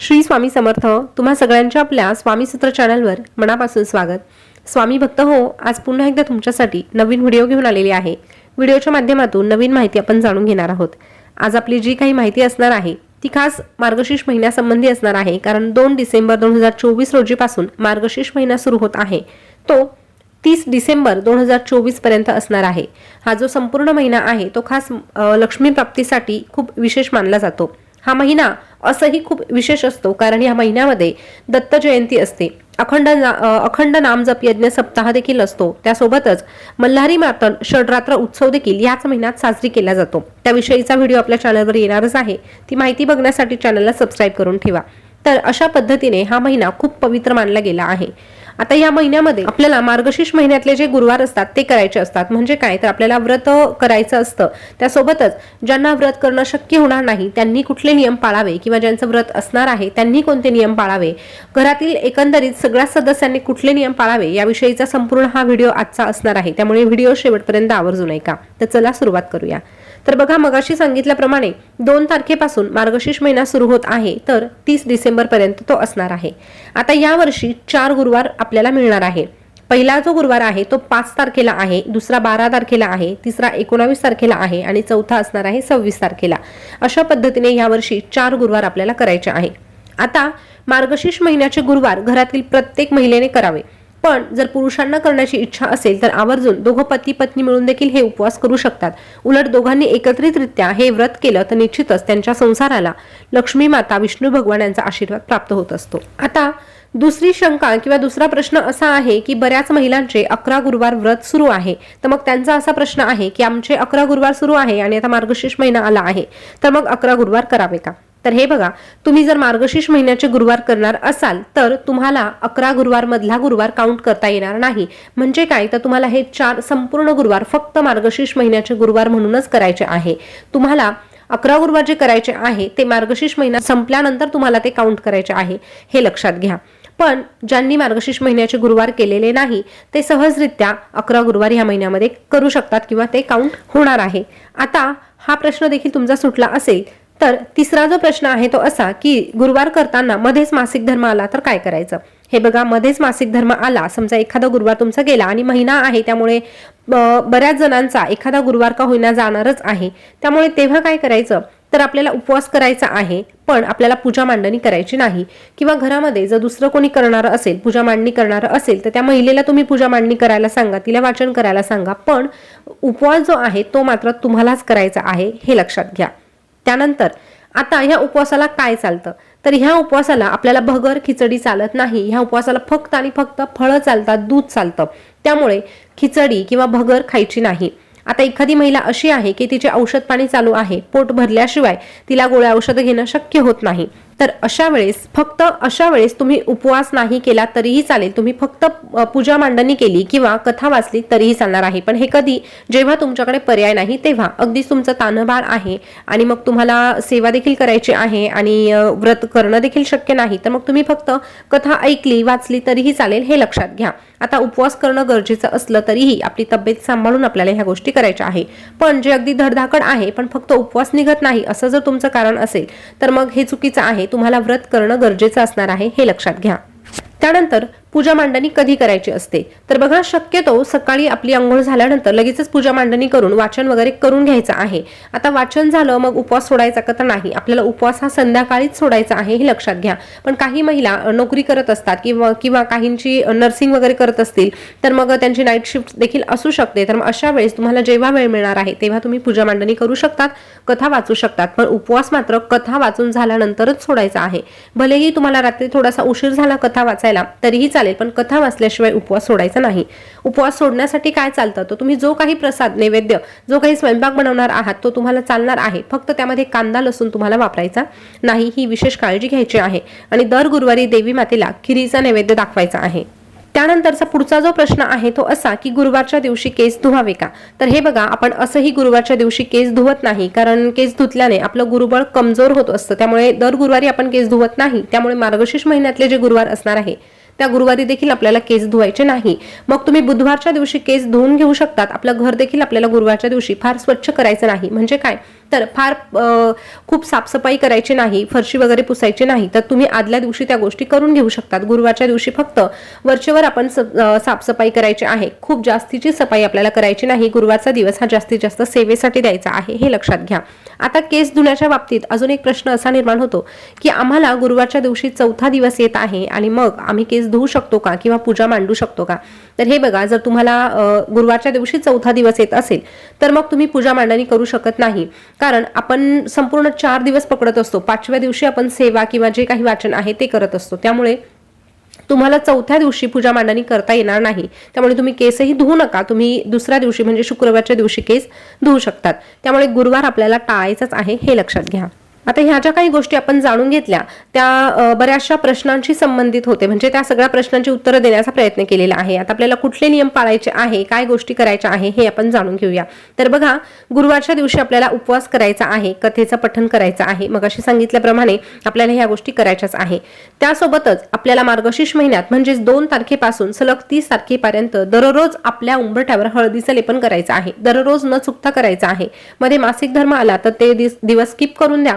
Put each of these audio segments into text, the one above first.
श्री स्वामी समर्थ तुम्हा सगळ्यांच्या आपल्या स्वामी सूत्र चॅनलवर मनापासून स्वागत. स्वामी भक्त हो आज पुन्हा एकदा तुमच्यासाठी नवीन व्हिडिओ घेऊन आलेली आहे. व्हिडिओच्या माध्यमातून नवीन माहिती आपण जाणून घेणार आहोत. आज आपली जी काही माहिती असणार आहे ती खास मार्गशीर्ष महिन्यासंबंधी असणार आहे कारण दोन डिसेंबर दोन हजार चोवीस रोजीपासून मार्गशीर्ष महिना सुरू होत आहे. तो तीस डिसेंबर दोन हजार चोवीसपर्यंत असणार आहे. हा जो संपूर्ण महिना आहे तो खास लक्ष्मी प्राप्तीसाठी खूप विशेष मानला जातो. हा महिना असंही खूप विशेष असतो. कारण या महिन्यामध्ये दत्त जयंती असते. अखंड ना- अखंड नामजप यज्ञ सप्ताह देखील असतो. त्यासोबतच मल्हारी मातन षडरात्र उत्सव देखील याच महिन्यात साजरी केला जातो. त्याविषयीचा व्हिडिओ आपल्या चॅनलवर येणारच आहे. ती माहिती बघण्यासाठी चॅनलला सबस्क्राईब करून ठेवा. तर अशा पद्धतीने हा महिना खूप पवित्र मानला गेला आहे. आता या महिन्यामध्ये आपल्याला मार्गशीर्ष महिन्यातले जे गुरुवार असतात ते करायचे असतात. म्हणजे काय? तर आपल्याला व्रत करायचं असतं. त्यासोबतच ज्यांना व्रत करणं शक्य होणार नाही त्यांनी कुठले नियम पाळावे? किंवा ज्यांचं व्रत असणार आहे त्यांनी कोणते नियम पाळावे? घरातील एकंदरीत सगळ्या सदस्यांनी कुठले नियम पाळावे? याविषयीचा संपूर्ण हा व्हिडिओ आजचा असणार आहे. त्यामुळे व्हिडिओ शेवटपर्यंत आवर्जून ऐका. तर चला सुरुवात करूया. तर बघा मगाशी सांगितल्याप्रमाणे दोन तारखेपासून मार्गशीर्ष महिना सुरू होत आहे तर तीस डिसेंबर पर्यंत तो असणार आहे. आता यावर्षी चार गुरुवार आपल्याला मिळणार आहे. पहिला जो गुरुवार आहे तो पाच तारखेला आहे दुसरा बारा तारखेला आहे तिसरा एकोणावीस तारखेला आहे आणि चौथा असणार आहे सव्वीस तारखेला. अशा पद्धतीने यावर्षी चार गुरुवार आपल्याला करायचे आहे. आता मार्गशीर्ष महिन्याचे गुरुवार घरातील प्रत्येक महिलेने करावे. पण जर पुरुषांना करण्याची इच्छा असेल तर आवर्जून दोघं पती पत्नी मिळून देखील हे उपवास करू शकतात. उलट दोघांनी एकत्रितरित्या हे व्रत केलं तर निश्चितच त्यांच्या संसाराला लक्ष्मी माता विष्णू भगवान यांचा आशीर्वाद प्राप्त होत असतो. आता दुसरी शंका किंवा दुसरा प्रश्न असा आहे की बऱ्याच महिलांचे अकरा गुरुवार व्रत सुरू आहे. तर मग त्यांचा असा प्रश्न आहे की आमचे अकरा गुरुवार सुरू आहे आणि आता मार्गशीर्ष महिना आला आहे. तर मग अकरा गुरुवार करावे का? तर हे बघा तुम्ही जर मार्गशीर्ष महिन्याचे गुरुवार करणार असाल तर तुम्हाला अकरा गुरुवार मधला गुरुवार काउंट करता येणार नाही. म्हणजे काय? तर तुम्हाला हे चार संपूर्ण गुरुवार फक्त मार्गशीर्ष महिन्याचे गुरुवार म्हणूनच करायचे आहे. तुम्हाला अकरा गुरुवार जे करायचे आहे ते मार्गशीर्ष महिना संपल्यानंतर तुम्हाला ते काउंट करायचे आहे. हे लक्षात घ्या. पण ज्यांनी मार्गशीर्ष महिन्याचे गुरुवार केलेले नाही ते सहजरित्या अकरा गुरुवार ह्या महिन्यामध्ये करू शकतात किंवा ते काउंट होणार आहे. आता हा प्रश्न देखील तुमचा सुटला असेल तर तिसरा जो प्रश्न आहे तो असा की गुरुवार करताना मध्येच मासिक धर्म आला तर काय करायचं? हे बघा मध्येच मासिक धर्म आला समजा एखादा गुरुवार तुमचा गेला आणि महिना आहे त्यामुळे ब- बऱ्याच जणांचा एखादा गुरुवार का होईना जाणारच आहे. त्यामुळे तेव्हा काय करायचं? तर आपल्याला उपवास करायचा आहे पण आपल्याला पूजा मांडणी करायची नाही. किंवा घरामध्ये जर दुसरं कोणी करणारं असेल पूजा मांडणी करणारं असेल तर त्या महिलेला तुम्ही पूजा मांडणी करायला सांगा तिला वाचन करायला सांगा. पण उपवास जो आहे तो मात्र तुम्हालाच करायचा आहे हे लक्षात घ्या. त्यानंतर आता ह्या उपवासाला काय चालतं? तर ह्या उपवासाला आपल्याला भगर खिचडी चालत नाही. ह्या उपवासाला फक्त आणि फक्त फळं चालतात दूध चालतं. त्यामुळे खिचडी किंवा भगर खायची नाही. आता एखादी महिला अशी आहे की तिचे औषध पाणी चालू आहे पोट भरल्याशिवाय तिला गोळ्या औषधं घेणं शक्य होत नाही. तर अशा वेळेस फक्त अशा वेळेस तुम्ही उपवास नाही केला तरीही चालेल. तुम्ही फक्त पूजा मांडणी केली किंवा कथा वाचली तरीही चालणार आहे. पण हे कधी जेव्हा तुमच्याकडे पर्याय नाही तेव्हा अगदीच तुमचं तानबाळ आहे आणि मग तुम्हाला सेवा देखील करायची आहे आणि व्रत करणं देखील शक्य नाही तर मग तुम्ही फक्त कथा ऐकली वाचली तरीही चालेल हे लक्षात घ्या. आता उपवास करणं गरजेचं असलं तरीही आपली तब्येत सांभाळून आपल्याला ह्या गोष्टी करायच्या आहे. पण जे अगदी धडधाकड आहे पण फक्त उपवास निघत नाही असं जर तुमचं कारण असेल तर मग हे चुकीचं आहे. तुम्हाला व्रत करणं गरजेचं असणार आहे हे लक्षात घ्या. त्यानंतर पूजा मांडणी कधी करायची असते? तर बघा शक्यतो सकाळी आपली आंघोळ झाल्यानंतर लगेचच पूजा मांडणी करून वाचन वगैरे करून घ्यायचं आहे. आता वाचन झालं मग उपवास सोडायचा का तर नाही. आपल्याला उपवास हा संध्याकाळीच सोडायचा आहे हे लक्षात घ्या. पण काही महिला नोकरी करत असतात किंवा किंवा काहींची नर्सिंग वगैरे करत असतील तर मग त्यांची नाईट शिफ्ट देखील असू शकते. तर मग अशा वेळेस तुम्हाला जेव्हा वेळ मिळणार आहे तेव्हा तुम्ही पूजा मांडणी करू शकतात कथा वाचू शकतात. पण उपवास मात्र कथा वाचून झाल्यानंतरच सोडायचा आहे. भलेही तुम्हाला रात्री थोडासा उशीर झाला कथा वाचायला तरीही चालेल. पण कथा वाचल्याशिवाय उपवास सोडायचा नाही. उपवास सोडण्यासाठी काय चालतं? तर तुम्ही जो काही प्रसाद नैवेद्य जो काही स्वयंपाक बनवणार आहात तो तुम्हाला चालणार आहे. फक्त त्यामध्ये कांदा लसूण तुम्हाला वापरायचा नाही ही विशेष काळजी घ्यायची आहे. आणि दर गुरुवारी देवी मातेला खिरीचा नैवेद्य दाखवायचा आहे. त्यानंतरचा पुढचा जो प्रश्न आहे तो असा की गुरुवारच्या दिवशी केस धुवावे का? तर हे बघा आपण असंही गुरुवारच्या दिवशी केस धुवत नाही कारण केस धुतल्याने आपलं गुरुबळ कमजोर होत असतं. त्यामुळे दर गुरुवारी आपण केस धुवत नाही त्यामुळे मार्गशीर्ष महिन्यातले जे गुरुवार असणार आहे त्या गुरुवारी देखील आपल्याला केस धुवायचे नाही. मग तुम्ही बुधवारच्या दिवशी केस धुवून घेऊ शकतात. आपलं घर देखील आपल्याला गुरुवारच्या दिवशी फार स्वच्छ करायचं नाही. म्हणजे काय? तर फार खूप साफसफाई करायची नाही फरशी वगैरे पुसायची नाही तर तुम्ही आदल्या दिवशी त्या गोष्टी करून घेऊ शकतात. गुरुवारच्या दिवशी फक्त वरचेवर आपण साफसफाई करायची आहे. खूप जास्तीची सफाई आपल्याला करायची नाही. गुरुवारचा दिवस हा जास्तीत जास्त सेवेसाठी द्यायचा आहे हे लक्षात घ्या. आता केस धुण्याच्या बाबतीत अजून एक प्रश्न असा निर्माण होतो की आम्हाला गुरुवारच्या दिवशी चौथा दिवस येत आहे आणि मग आम्ही केस धुवू शकतो का किंवा पूजा मांडू शकतो का? तर हे बघा जर तुम्हाला गुरुवारच्या दिवशी चौथा दिवस येत असेल तर मग तुम्ही पूजा मांडणी करू शकत नाही. कारण आपण संपूर्ण चार दिवस पकडत असतो. पाचव्या दिवशी आपण सेवा किंवा जे काही वाचन आहे ते करत असतो. त्यामुळे तुम्हाला चौथ्या दिवशी पूजा मांडणी करता येणार नाही. त्यामुळे तुम्ही केसही धुवू नका. तुम्ही दुसऱ्या दिवशी म्हणजे शुक्रवारच्या दिवशी केस धुवू शकतात. त्यामुळे गुरुवार आपल्याला टाळायचाच आहे हे लक्षात घ्या. आता ह्या ज्या काही गोष्टी आपण जाणून घेतल्या त्या बऱ्याचशा प्रश्नांशी संबंधित होते. म्हणजे त्या सगळ्या प्रश्नांची उत्तरं देण्याचा प्रयत्न केलेला आहे. आता आपल्याला कुठले नियम पाळायचे आहे काय गोष्टी करायच्या आहे हे आपण जाणून घेऊया. तर बघा गुरुवारच्या दिवशी आपल्याला उपवास करायचा आहे कथेचं पठण करायचं आहे. मग अशी सांगितल्याप्रमाणे आपल्याला ह्या गोष्टी करायच्याच आहे. त्यासोबतच आपल्याला मार्गशीर्ष महिन्यात म्हणजेच दोन तारखेपासून सलग तीस तारखेपर्यंत दररोज आपल्या उंबरठ्यावर हळदीचं लेपन करायचं आहे. दररोज न चुकता करायचं आहे. मध्ये मासिक धर्म आला तर ते दिस- दिवस स्किप करून द्या.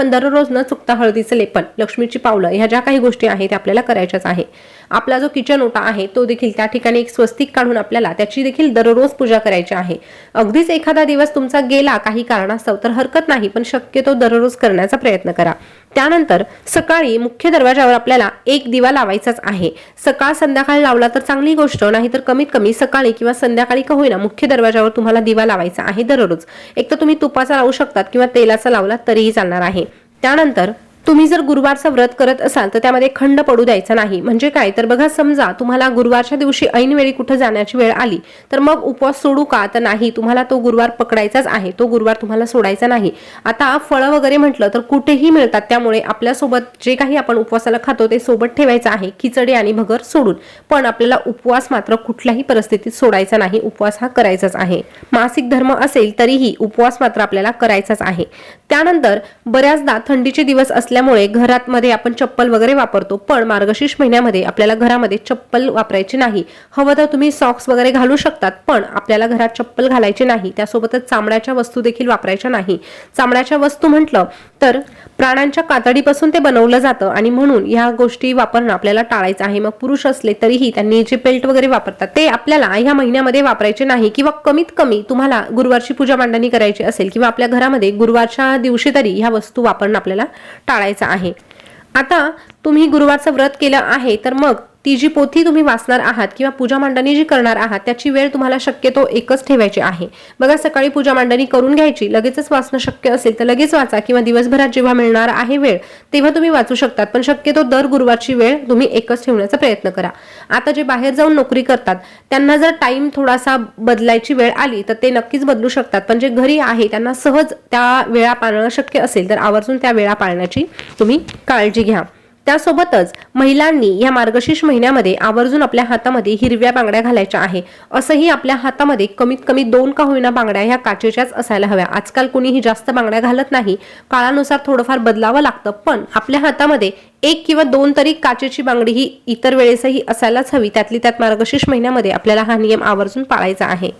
पण दररोज न चुकता हळदीचं लेपन लक्ष्मीची पावलं ह्या ज्या काही गोष्टी आहेत त्या आपल्याला करायच्याच आहे. आपला जो किचन ओटा आहे तो देखील त्या ठिकाणी एक स्वस्तिक काढून आपल्याला त्याची देखील दररोज पूजा करायची आहे. अगदीच एखादा दिवस तुमचा गेला काही कारणास्तव तर हरकत नाही पण शक्यतो दररोज करण्याचा प्रयत्न करा. त्यानंतर सकाळी मुख्य दरवाजावर आपल्याला एक दिवा लावायचाच आहे. सकाळ संध्याकाळी लावला तर चांगली गोष्ट नाही तर कमीत कमी सकाळी किंवा संध्याकाळी का होईना मुख्य दरवाजावर तुम्हाला दिवा लावायचा आहे दररोज. एक तर तुम्ही तुपाचा लावू शकतात किंवा तेलाचा लावला तरीही चालणार आहे. त्यानंतर तुम्ही जर गुरुवारचं व्रत करत असाल तर त्यामध्ये खंड पडू द्यायचा नाही. म्हणजे काय? तर बघा समजा तुम्हाला गुरुवारच्या दिवशी ऐनवेळी कुठं जाण्याची वेळ आली तर मग उपवास सोडू का? तर नाही. तुम्हाला तो गुरुवार पकडायचाच आहे. तो गुरुवार तुम्हाला सोडायचा नाही. आता फळं वगैरे म्हटलं तर कुठेही मिळतात. त्यामुळे आपल्यासोबत जे काही आपण उपवासाला खातो ते सोबत ठेवायचं आहे. खिचडी आणि भगर सोडून. पण आपल्याला उपवास मात्र कुठल्याही परिस्थितीत सोडायचा नाही. उपवास हा करायचाच आहे. मासिक धर्म असेल तरीही उपवास मात्र आपल्याला करायचाच आहे. त्यानंतर बऱ्याचदा थंडीचे दिवस असल्यामुळे घरात मध्ये आपण चप्पल वगैरे वापरतो पण मार्गशीर्ष महिन्यामध्ये आपल्याला घरामध्ये चप्पल वापरायची नाही. हवं तर तुम्ही सॉक्स वगैरे घालू शकतात पण आपल्याला घरात चप्पल घालायची नाही. त्यासोबतच चामड्याच्या वस्तू देखील वापरायच्या नाही. चामड्याच्या वस्तू म्हटलं तर प्राण्यांच्या कातडीपासून ते बनवलं जातं आणि म्हणून ह्या गोष्टी वापरणं आपल्याला टाळायचं आहे. मग पुरुष असले तरीही त्यांनी जे बेल्ट वगैरे वापरतात ते आपल्याला ह्या महिन्यामध्ये वापरायचे नाही किंवा कमीत कमी तुम्हाला गुरुवारची पूजा मांडणी करायची असेल किंवा आपल्या घरामध्ये गुरुवारच्या दिवशी तरी ह्या वस्तू वापरणं आपल्याला टाळायचं आहे. आता तुम्ही गुरुवारचं व्रत केलं आहे तर मग ती जी पोथी तुम्ही वाचणार आहात किंवा पूजा मांडणी जी करणार आहात त्याची वेळ तुम्हाला शक्यतो एकच ठेवायची आहे. बघा सकाळी पूजा मांडणी करून घ्यायची लगेचच वाचणं शक्य असेल तर लगेच वाचा किंवा दिवसभरात जेव्हा मिळणार आहे वेळ तेव्हा तुम्ही वाचू शकतात. पण शक्यतो दर गुरुवारची वेळ तुम्ही एकच ठेवण्याचा प्रयत्न करा. आता जे बाहेर जाऊन नोकरी करतात त्यांना जर टाइम थोडासा बदलायची वेळ आली तर ते नक्कीच बदलू शकतात. पण जे घरी आहे त्यांना सहज त्या वेळा पाळणं शक्य असेल तर आवर्जून त्या वेळा पाळण्याची तुम्ही काळजी घ्या. त्यासोबतच महिलांनी या मार्गशीर्ष महिन्यामध्ये आवर्जून आपल्या हातामध्ये हिरव्या बांगड्या घालायच्या आहे. असंही आपल्या हातामध्ये कमीत कमी दोन का होईना बांगड्या ह्या काचेच्याच असायला हव्या. आजकाल कुणीही जास्त बांगड्या घालत नाही. काळानुसार थोडंफार बदलावं लागतं पण आपल्या हातामध्ये एक किंवा दोन तरी काचेची बांगडी ही इतर वेळेसही असायलाच हवी. त्यातली त्यात मार्गशीर्ष महिन्यामध्ये आपल्याला हा नियम आवर्जून पाळायचा आहे.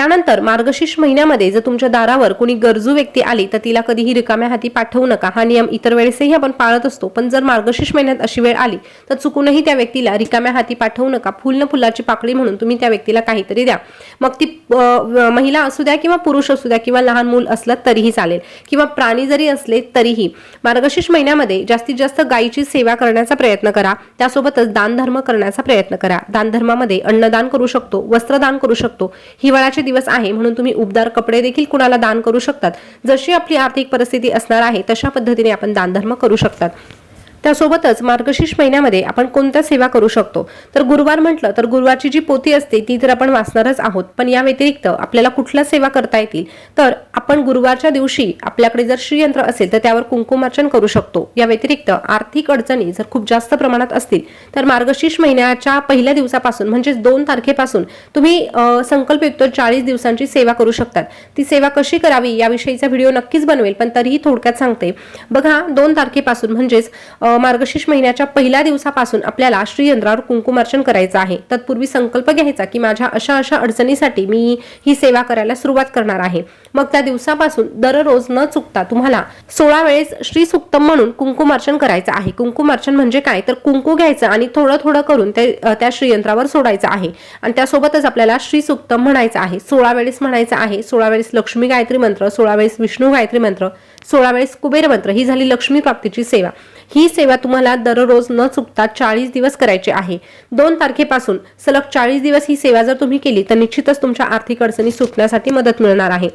त्यानंतर मार्गशीर्ष महिन्यामध्ये जर तुमच्या दारावर कोणी गरजू व्यक्ती आली तर तिला कधीही रिकाम्या हाती पाठवू नका. हा नियम इतर वेळेसही आपण पाळत असतो. पण जर मार्गशीर्ष महिन्यात अशी वेळ आली तर चुकूनही त्या व्यक्तीला रिकाम्या हाती पाठवू नका. फुल न फुलाची पाकळी म्हणून तुम्ही त्या व्यक्तीला काहीतरी द्या. मग ती महिला असू द्या किंवा पुरुष असू द्या किंवा लहान मूल असलं तरीही चालेल. किंवा प्राणी जरी असले तरीही मार्गशीर्ष महिन्यामध्ये जास्तीत जास्त गायीची सेवा करण्याचा प्रयत्न करा. त्यासोबतच दानधर्म करण्याचा प्रयत्न करा. दानधर्मामध्ये अन्नदान करू शकतो वस्त्रदान करू शकतो. हिवाळ्याचे दिवस आहे म्हणून तुम्ही उबदार कपडे देखील कुणाला दान करू शकतात. जशी आपली आर्थिक परिस्थिती असणार आहे तशा पद्धतीने आपण दानधर्म करू शकतात. त्यासोबतच मार्गशीर्ष महिन्यामध्ये आपण कोणत्या सेवा करू शकतो? तर गुरुवार म्हटलं तर गुरुवारची जी पोथी असते ती तर आपण वाचणारच आहोत. पण या व्यतिरिक्त आपल्याला कुठल्या सेवा करता येतील? तर आपण गुरुवारच्या दिवशी आपल्याकडे जर श्रीयंत्र असेल तर त्यावर कुंकुमार्चन करू शकतो. या व्यतिरिक्त आर्थिक अडचणी जर खूप जास्त प्रमाणात असतील तर मार्गशीर्ष महिन्याच्या पहिल्या दिवसापासून म्हणजेच दोन तारखेपासून तुम्ही संकल्पयुक्त चाळीस दिवसांची सेवा करू शकतात. ती सेवा कशी करावी याविषयीचा व्हिडिओ नक्कीच बनवेल पण तरीही थोडक्यात सांगते. बघा दोन तारखेपासून म्हणजेच मार्गशीर्ष महिन्याच्या पहिल्या दिवसापासून आपल्याला श्रीयंत्रावर कुंकुमार्चन करायचं आहे. तत्पूर्वी संकल्प घ्यायचा की माझ्या अशा अशा अडचणीसाठी मी ही सेवा करायला सुरुवात करणार आहे. मग त्या दिवसापासून दररोज न चुकता तुम्हाला सोळा वेळेस श्री सुक्तम म्हणून कुंकुमार्चन करायचं आहे. कुंकुमार्चन म्हणजे काय? तर कुंकू घ्यायचं आणि थोडं थोडं करून ते त्या श्रीयंत्रावर सोडायचं आहे. आणि त्यासोबतच आपल्याला श्री सुक्तम म्हणायचं आहे. सोळा वेळेस म्हणायचं आहे. सोळा वेळेस लक्ष्मी गायत्री मंत्र सोळा वेळेस विष्णू गायत्री मंत्र सोळा वेळेस कुबेर मंत्र ही झाली लक्ष्मी प्राप्तीची सेवा. ही सेवा तुम्हाला दररोज न चुकता चाळीस दिवस करायची आहे. दोन तारखेपासून सलग चाळीस दिवस ही सेवा जर तुम्ही केली तर निश्चितच तुमच्या आर्थिक अडचणी सुटण्यासाठी मदत मिळणार आहे.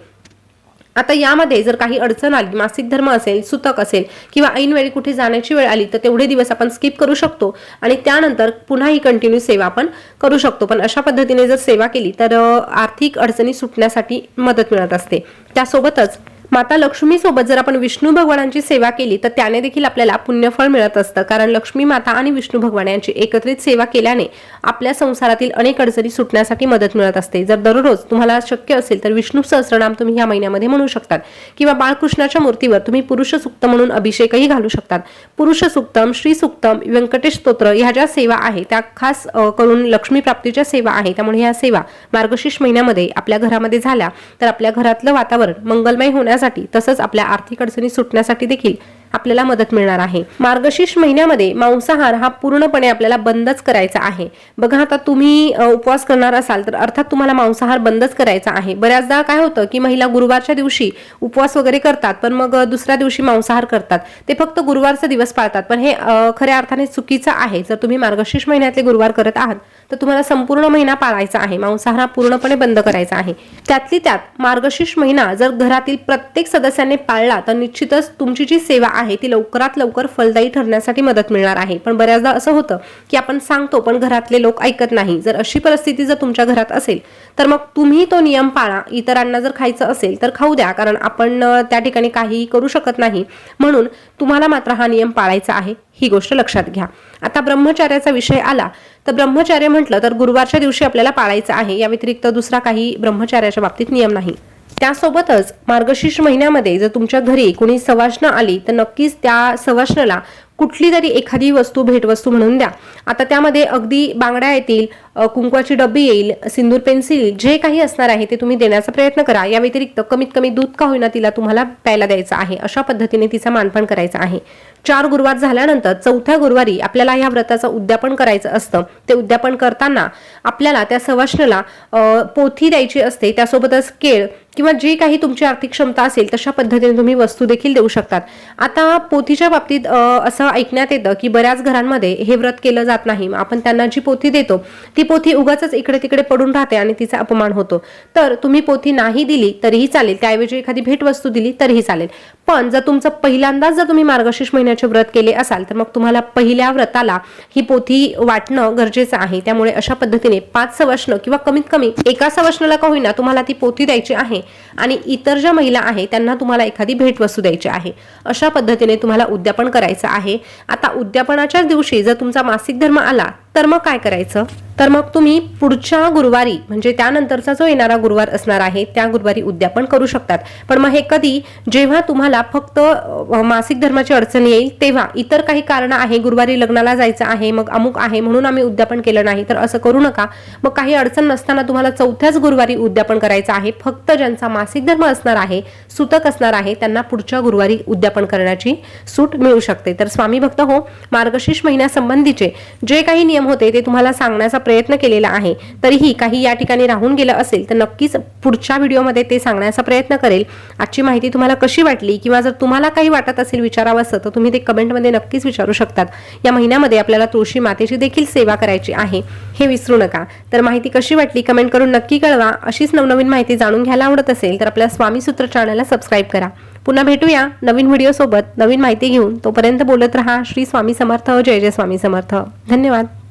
आता यामध्ये जर काही अडचण आली मासिक धर्म असेल सुतक असेल किंवा ऐनवेळी कुठे जाण्याची वेळ आली तर तेवढे दिवस आपण स्किप करू शकतो आणि त्यानंतर पुन्हा ही कंटिन्यू सेवा आपण करू शकतो. पण अशा पद्धतीने जर सेवा केली तर आर्थिक अडचणी सुटण्यासाठी मदत मिळत असते. त्यासोबतच माता लक्ष्मीसोबत जर आपण विष्णू भगवानांची सेवा केली तर त्याने देखील आपल्याला पुण्यफळ मिळत असतं. कारण लक्ष्मी माता आणि विष्णू भगवान यांची एकत्रित सेवा केल्याने आपल्या संसारातील अनेक अडचणी सुटण्यासाठी मदत मिळत असते. जर दररोज तुम्हाला शक्य असेल तर विष्णू सहस्रनाम तुम्ही या महिन्यामध्ये म्हणू शकतात. किंवा बाळकृष्णाच्या मूर्तीवर तुम्ही पुरुष सुक्त म्हणून अभिषेकही घालू शकतात. पुरुष सुक्तम श्री सुक्तम व्यंकटेश स्तोत्र ह्या ज्या सेवा आहे त्या खास करून लक्ष्मी प्राप्तीच्या सेवा आहे त्यामुळे ह्या सेवा मार्गशीर्ष महिन्यामध्ये आपल्या घरामध्ये झाल्या तर आपल्या घरातलं वातावरण मंगलमय होण्यासाठी तसंच आपल्या आर्थिक अडचणी सुटण्यासाठी देखील आपल्याला मदत मिळणार आहे. मार्गशीर्ष महिन्यामध्ये मांसाहार हा पूर्णपणे आपल्याला बंदच करायचा आहे. बघा आता तुम्ही उपवास करणार असाल तर अर्थात तुम्हाला मांसाहार बंदच करायचा आहे. बऱ्याचदा काय होतं की महिला गुरुवारच्या दिवशी उपवास वगैरे करतात पण मग दुसऱ्या दिवशी मांसाहार करतात. ते फक्त गुरुवारचा दिवस पाळतात. पण हे खऱ्या अर्थाने चुकीचं आहे. जर तुम्ही मार्गशीर्ष महिन्यातले गुरुवार करत आहात तर तुम्हाला संपूर्ण महिना पाळायचा आहे. मांसाहार हा पूर्णपणे बंद करायचा आहे. त्यातली त्यात मार्गशीर्ष महिना जर घरातील प्रत्येक सदस्याने पाळला तर निश्चितच तुमची जी सेवा आहे ती लवकरात लवकर फलदायी ठरण्यासाठी मदत मिळणार आहे. पण बऱ्याचदा असं होतं की आपण सांगतो पण घरातले लोक ऐकत नाही. जर अशी परिस्थिती जर तुमच्या घरात असेल तर मग तुम्ही तो नियम पाळा. इतरांना जर खायचं असेल तर खाऊ द्या. कारण आपण त्या ठिकाणी काहीही करू शकत नाही. म्हणून तुम्हाला मात्र हा नियम पाळायचा आहे. ही गोष्ट लक्षात घ्या. आता ब्रह्मचार्याचा विषय आला. तर ब्रह्मचार्य म्हटलं तर गुरुवारच्या दिवशी आपल्याला पाळायचं आहे. या व्यतिरिक्त दुसरा काही ब्रह्मचार्याच्या बाबतीत नियम नाही. त्यासोबतच मार्गशीर्ष महिन्यामध्ये जर तुमच्या घरी कोणी सवाष्ण आली तर नक्कीच त्या सवाष्णाला कुठली तरी एखादी वस्तू भेटवस्तू म्हणून द्या. आता त्यामध्ये अगदी बांगड्या येतील कुंकवाची डब्बी येईल सिंदूर पेन्सिल जे काही असणार आहे ते तुम्ही देण्याचा प्रयत्न करा. या व्यतिरिक्त कमीत कमी दूध का होईना तिला तुम्हाला प्यायला द्यायचं आहे. अशा पद्धतीने तिचा मानपण करायचं आहे. चार गुरुवार झाल्यानंतर चौथ्या गुरुवारी आपल्याला या व्रताचं उद्यापन करायचं असतं. ते उद्यापन करताना आपल्याला त्या सवाष्णला पोथी द्यायची असते. त्यासोबतच केळ किंवा जी काही तुमची आर्थिक क्षमता असेल तशा पद्धतीने तुम्ही वस्तू देखील देऊ शकतात. आता पोथीच्या बाबतीत असं ऐकण्यात येतं की बऱ्याच घरांमध्ये हे व्रत केलं जात नाही. आपण त्यांना जी पोथी देतो ती पोथी उगाच इकडे तिकडे पडून राहते आणि तिचा अपमान होतो. तर तुम्ही पोथी नाही दिली तरीही चालेल. त्याऐवजी एखादी भेटवस्तू दिली तरीही चालेल. पण जर तुमचं पहिल्यांदाच जर तुम्ही मार्गशीर्ष महिन्याचे व्रत केले असाल तर मग तुम्हाला पहिल्या व्रताला ही पोथी वाटणं गरजेचं आहे. त्यामुळे अशा पद्धतीने पाच सवष्ण किंवा कमीत कमी एका सवष्णाला का होईना तुम्हाला ती पोथी द्यायची आहे आणि इतर ज्या महिला आहे त्यांना तुम्हाला एखादी भेटवस्तू द्यायची आहे. अशा पद्धतीने तुम्हाला उद्यापन करायचं आहे. आता उद्यापनाच्याच दिवशी जर तुमचा मासिक धर्म आला तर मग काय करायचं? तर मग तुम्ही पुढच्या गुरुवारी म्हणजे त्यानंतरचा जो येणारा गुरुवार असणार आहे त्या गुरुवारी उद्यापन करू शकतात. पण मग हे कधी जेव्हा तुम्हाला फक्त मासिक धर्माची अडचण येईल तेव्हा इतर काही कारण आहे गुरुवारी लग्नाला जायचं आहे मग अमुक आहे म्हणून आम्ही उद्यापन केलं नाही तर असं करू नका. मग काही अडचण नसताना तुम्हाला चौथ्याच गुरुवारी उद्यापन करायचं आहे. फक्त ज्यांचा मासिक धर्म असणार आहे सुतक असणार आहे त्यांना पुढच्या गुरुवारी उद्यापन करण्याची सूट मिळू शकते. तर स्वामी भक्त हो मार्गशीर्ष महिन्यासंबंधीचे जे काही नियम होते ते तुम्हाला सांगण्याचा प्रयत्न केलेला आहे. तरीही काही या ठिकाणी राहून गेलं असेल तर नक्कीच पुढच्या व्हिडिओमध्ये ते सांगण्याचा प्रयत्न करेल. आजची माहिती तुम्हाला कशी वाटली? किंवा जर तुम्हाला काही वाटत असेल विचारावंसं तर तुम्ही ते कमेंटमध्ये नक्कीच विचारू शकतात. या महिन्यामध्ये आपल्याला तुळशी मातेची देखील सेवा करायची आहे. हे विसरू नका. तर माहिती कशी वाटली कमेंट करून नक्की कळवा. अशीच नवनवीन माहिती जाणून घ्यायला आवडत असेल तर आपल्या स्वामी सूत्र चॅनलला सबस्क्राईब करा. पुन्हा भेटूया नवीन व्हिडिओ सोबत नवीन माहिती घेऊन तोपर्यंत बोलत रहा. श्री स्वामी समर्थ. जय जय स्वामी समर्थ. धन्यवाद.